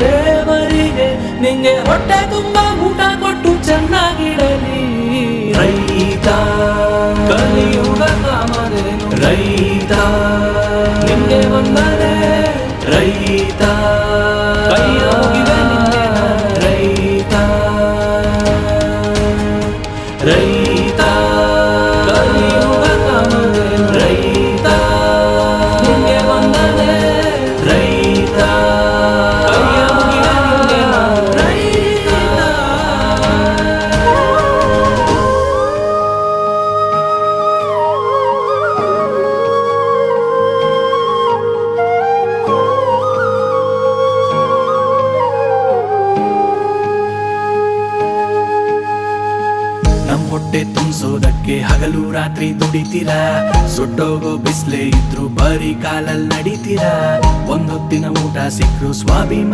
ದೇವರಿಗೆ ನಿಂಗೆ ಹೊಟ್ಟೆ ತುಂಬ ಊಟ ಕೊಟ್ಟು ಚೆನ್ನಾಗಿಡಲಿ ರೈತ, ಕಲಿಯುಗ ಕಾಮಧೇನು. ರೈತ, ನಿಂಗೆ ಬಂದರೆ ರೈತ ರೈತ ರೈತ. ಹೊಟ್ಟೆ ತುಂಬಿಸೋದಕ್ಕೆ ಹಗಲು ರಾತ್ರಿ ದುಡಿತೀರಾ? ಸುಟ್ಟೋಗೋ ಬಿಸ್ಲೆ ಇದ್ರು ಬರೀ ಕಾಲಲ್ಲಿ ನಡೀತೀರಾ? ಒಂದೊತ್ತಿನ ಊಟ ಸಿಕ್ಕರು ಸ್ವಾಭಿಮಾನ